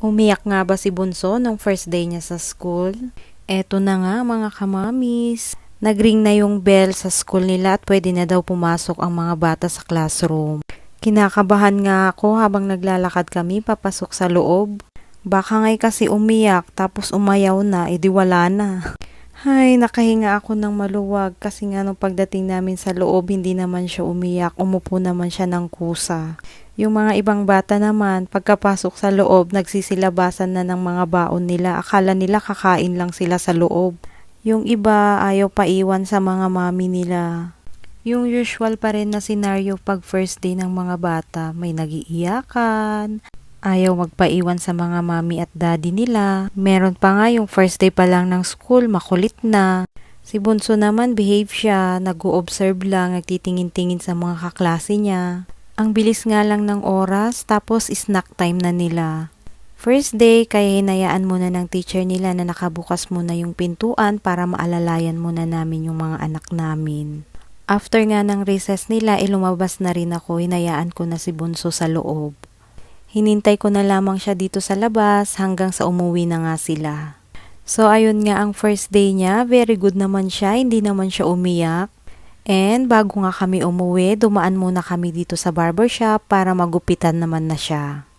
Umiyak nga ba si Bunso nung first day niya sa school? Eto na nga mga kamamis. Nagring na yung bell sa school nila at pwede na daw pumasok ang mga bata sa classroom. Kinakabahan nga ako habang naglalakad kami papasok sa loob. Baka ngay kasi umiyak tapos umayaw na, edi wala na. Ay, nakahinga ako ng maluwag kasi nga nung pagdating namin sa loob, hindi naman siya umiyak. Umupo naman siya ng kusa. Yung mga ibang bata naman, pagkapasok sa loob, nagsisilabasan na ng mga baon nila. Akala nila kakain lang sila sa loob. Yung iba, ayaw pa iwan sa mga mami nila. Yung usual pa rin na senaryo pag first day ng mga bata, may nagiiyakan, ayaw magpaiwan sa mga mami at daddy nila. Meron pa nga yung first day pa lang ng school, makulit na. Si Bunso naman behave siya, nag-o-observe lang, nagtitingin-tingin sa mga kaklase niya. Ang bilis nga lang ng oras, tapos snack time na nila. First day, kaya hinayaan muna ng teacher nila na nakabukas muna yung pintuan para maalalayan muna namin yung mga anak namin. After nga ng recess nila, ilumabas na rin ako, hinayaan ko na si Bunso sa loob. Hinintay ko na lamang siya dito sa labas hanggang sa umuwi na nga sila. So ayun nga ang first day niya, very good naman siya, hindi naman siya umiyak. And bago nga kami umuwi, dumaan muna kami dito sa barbershop para magupitan naman na siya.